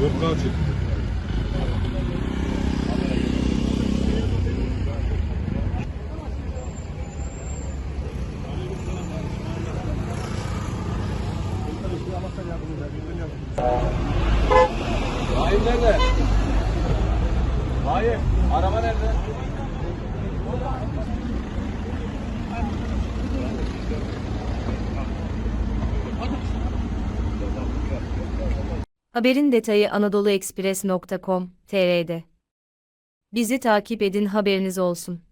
Yok kaçın. Hayır nerede? Hayır. Araba nerede? Haberin detayı anadoluekspres.com.tr'de. Bizi takip edin haberiniz olsun.